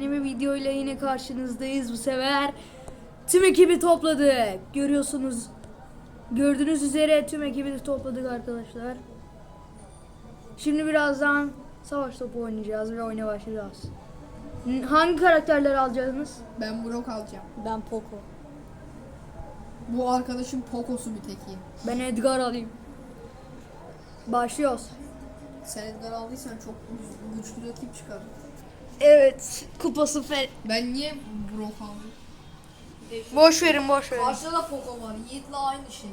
Yeni bir video ile yine karşınızdayız bu sefer. Tüm ekibi topladık. Görüyorsunuz. Gördüğünüz üzere tüm ekibi topladık arkadaşlar. Şimdi birazdan savaş topu oynayacağız ve oyuna başlayacağız. Hangi karakterleri alacaksınız? Ben Brock alacağım. Ben Poco. Bu arkadaşın Poco'su bir teki. Ben Edgar alayım. Başlıyoruz. Sen Edgar aldıysan çok gü- güçlü rakip çıkar. Evet, kupası fer. Ben niye Brock aldım? Boş verin, boş verin. Karşıda da Poco var. Yiğit'le aynı şey.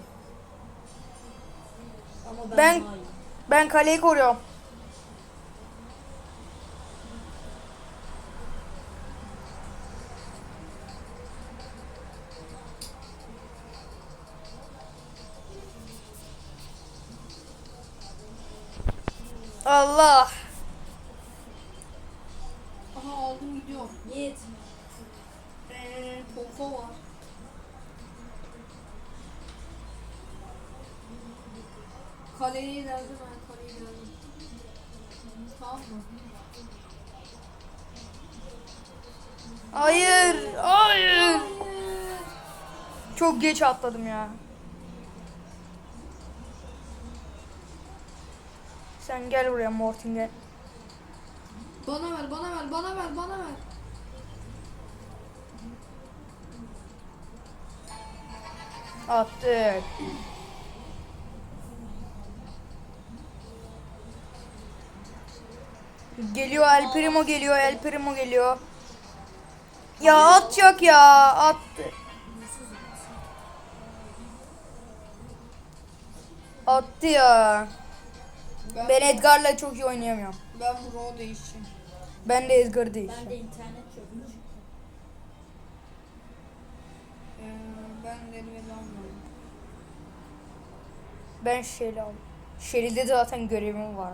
Ama ben, Ben- iyi. Ben kaleyi koruyorum. Allah. Hayır, hayır. Çok geç atladım ya. Sen gel buraya Mortin gel. Bana ver, bana ver, bana ver, bana ver. Attık. Geliyor El Primo geliyor El Primo geliyor. Ya atacak ya attı. Attı ya. Ben, Ben Edgar'la çok iyi oynayamıyorum. ben Brock'u değişeceğim. Ben de Edgar'ı değil. Ben de internet çökmüş. Eee ben almadım. Ben Shelly aldım. Shelly'de de zaten görevim var.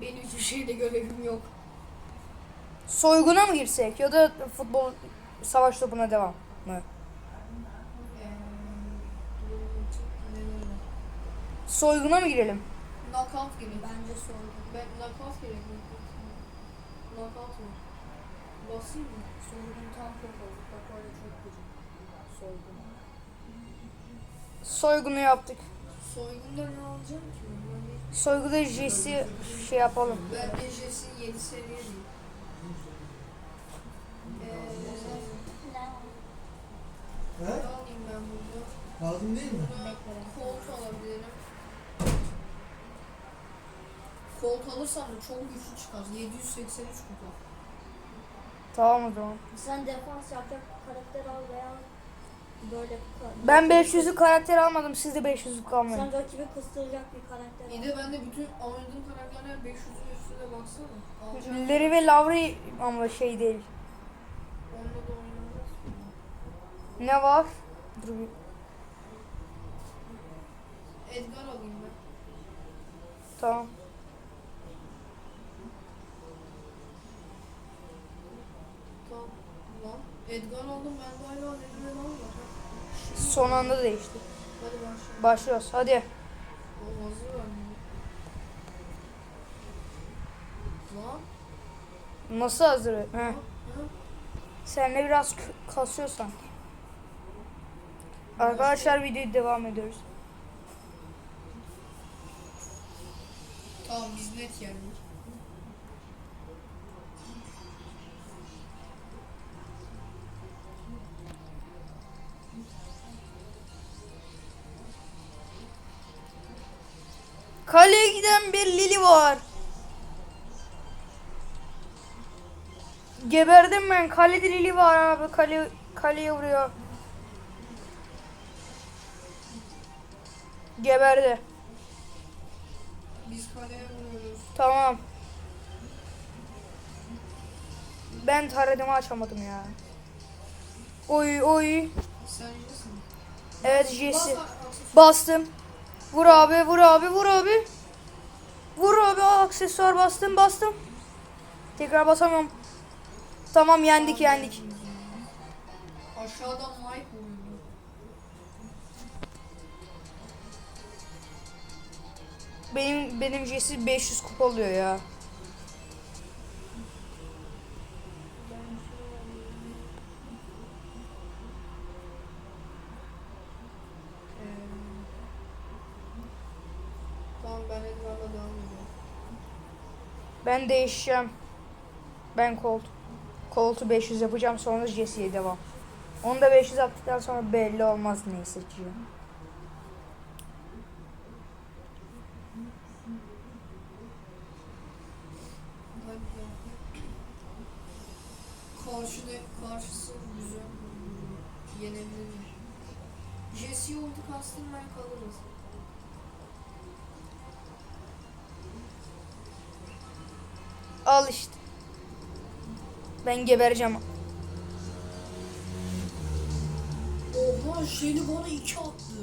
Benim hiçbir şeyde görevim yok. Soyguna mı girsek ya da futbol savaş topuna devam mı? Soyguna mı girelim? Knockout gibi. Bence sordu. Ben knockout gerek. Knockout var. Basayım mı? Sorgun tam Poco. Poco ile çok güzel. Sorgun. Soygunu yaptık. Soygunda ne alacağım ki? Ben, Soyguda Jesse şey yapalım. ben de Jesse'in 7 seviye He? ne alayım ben burada? Lazım değil mi? Colt alabilirim. Colt alırsam da çok güçlü çıkar. 783 kupa. Tamam o zaman. Sen defans yapacak karakter al veya böyle Ben 500'lük karakter almadım. Siz de 500'lük almayın. Sen rakibi kıstıracak bir karakter İyi al. de ben de bütün oynadığım karakterler 500'ün üstüne baksana. Alacağım. Larry ve Lavri ama şey değil. Onda da oynanmaz. Ne var? Dur bir. Edgar alayım ben. Tamam. Tamam. Edgar aldım ben de hala lan var. Son anda değişti. Hadi. Başlıyoruz. Hadi. Nasıl hazır? Ha? Sen de biraz k- kasıyorsan. Arkadaşlar videoya devam ediyoruz. Tamam biz net yendik. Kaleye giden bir Lili var. Geberdim ben. Kalede Lili var abi. Kale, kaleye vuruyor. Geberdi. Biz kaleye vuruyoruz. Tamam. Ben taradımı açamadım ya. Oy oy. Sen iyisin. Evet. Bas- Bastım. Vur abi, vur abi, vur abi. Vur abi, aksesuar bastım, bastım. Tekrar basamam. Tamam yendik, yendik. Aşağıdan vuruyor. Benim benim Jesse 500 kupa oluyor ya. Edgar'la devam ediyorum. Ben değişeceğim. Ben Colt. Colt'u 500 yapacağım sonra Jesse'ye devam. Onu da 500 yaptıktan sonra belli olmaz neyi seçeceğim. Hadi be. Karşı ne? Karşısı güzel. Yenebilir. Jesse oldu kastım ben kalırız. Al işte. Ben gebereceğim. Oha Shelly bana iki attı.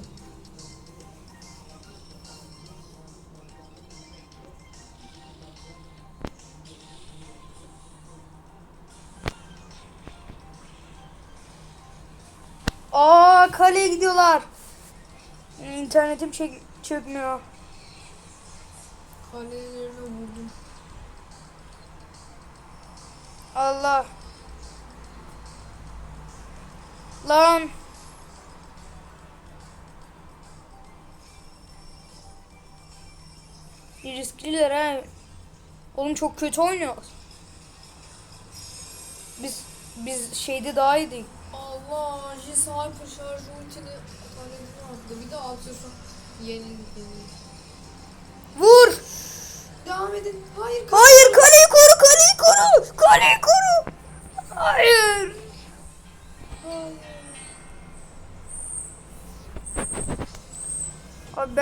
Aa kaleye gidiyorlar. İnternetim çek çökmüyor. Kalelerine vurdum. Allah. Lan. Riskliler ha. Oğlum çok kötü oynuyoruz. Biz biz şeyde daha iyiydik. Allah Jesse hyper şarj ultini kalecine attı. Bir de atıyorsun. Yenildik yenildik. Vur. Devam edin. Hayır. Hayır kaleyi koru kaleyi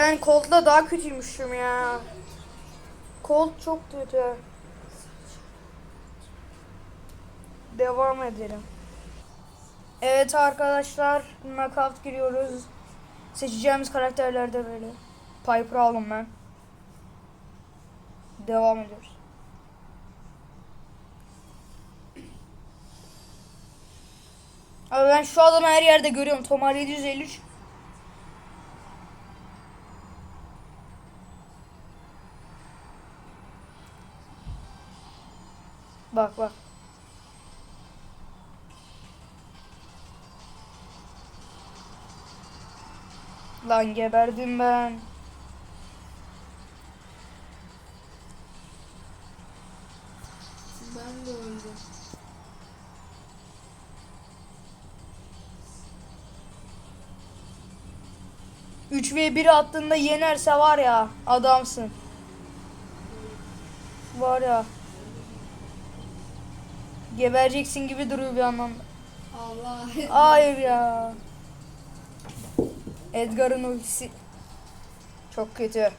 ben Colt'la daha kötüymüşüm ya. Colt çok kötü. Devam edelim. Evet arkadaşlar, knockout giriyoruz. Seçeceğimiz karakterler de böyle. Piper aldım ben. Devam ediyoruz. Abi ben şu adamı her yerde görüyorum. Tomar 753. Bak bak. Lan geberdim ben. Ben de öldüm. Üç ve 1 attığında yenerse var ya adamsın. Var ya. Gebereceksin gibi duruyor bir anlamda. Allah. Hayır ya. Edgar'ın ultisi çok kötü.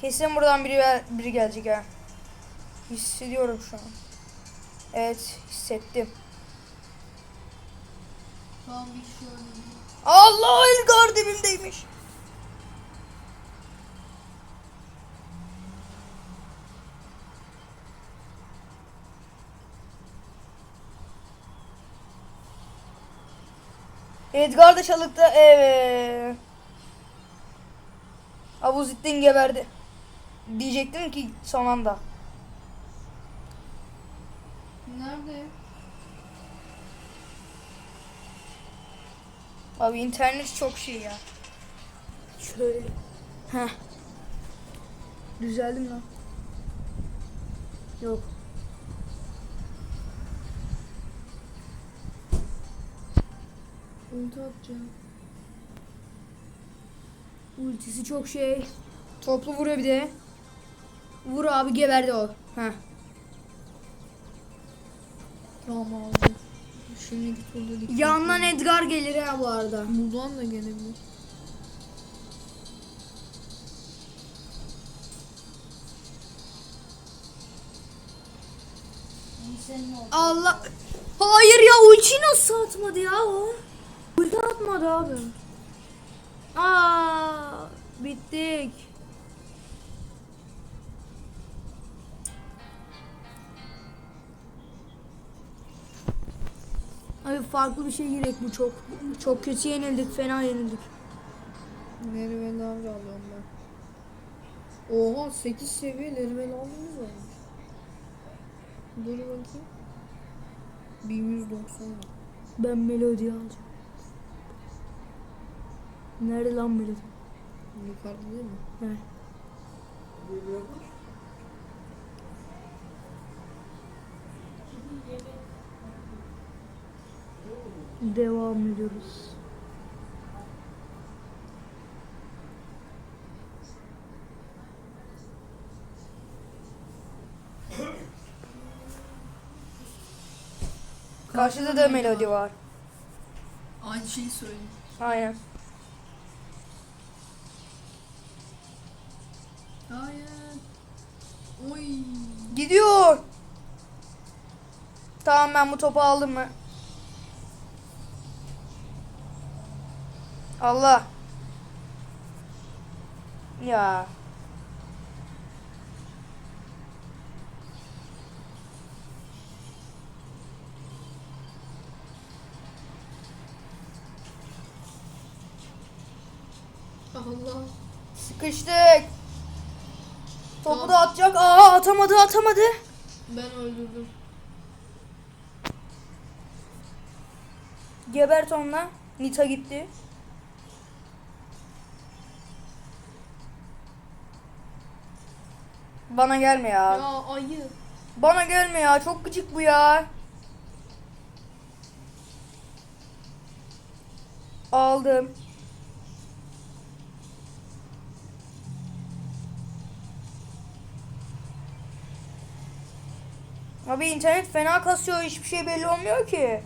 Kesin buradan biri biri gelecek ha. Hissediyorum şu an. Evet, hissettim. Allah Edgar dibimdeymiş. Edgar da çalıkta. Evet. Abuzittin geberdi. Diyecektim ki son anda. Nerede? Abi internet çok şey ya. Şöyle. Heh. Düzeldi mi lan? Yok. Ulti atacağım. Ultisi çok şey. Toplu vuruyor bir de. Vur abi geberdi o. Heh. Tamam aldım. Şimdiki turda dikkat Yandan edin. Edgar gelir ha bu arada. Buradan da gelebilir. Allah. Hayır ya ulti nasıl atmadı ya o? Ulti atmadı abi. Aa, bittik. Abi farklı bir şey gerek bu çok. Çok kötü yenildik, fena yenildik. Merve Navri alıyorum ben. Oha 8 seviye Merve Navri'miz varmış. Dur bakayım. 1190 var. Ben melodi alacağım. Nerede lan melodi? Yukarıda değil mi? Evet. Devam ediyoruz. Karşıda da melodi var. Aynı şeyi söyleyeyim. Aynen. Hayır. Oy. Gidiyor. Tamam ben bu topu aldım mı? Allah. Ya. Allah. Sıkıştık. Topu da atacak. Aa atamadı atamadı. Ben öldürdüm. Gebert onunla. Nita gitti. Bana gelme ya. Ya ayı. Bana gelme ya. Çok gıcık bu ya. Aldım. Abi internet fena kasıyor. Hiçbir şey belli olmuyor ki.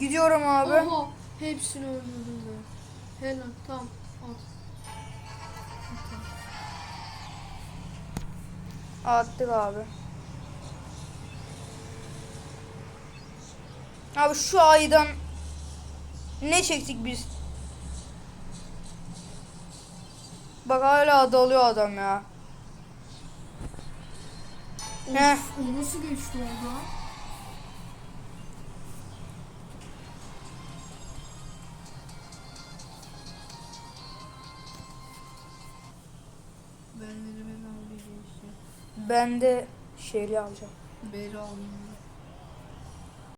Gidiyorum abi. Oha. Hepsini öldürdüm ben. Helal. Tamam. At. Attık abi. Abi şu aydan ne çektik biz? Bak hala dalıyor adam ya. O nasıl geçti orada? Ben almayacağım işte. Ben de şeyli alacağım. Beri almayayım.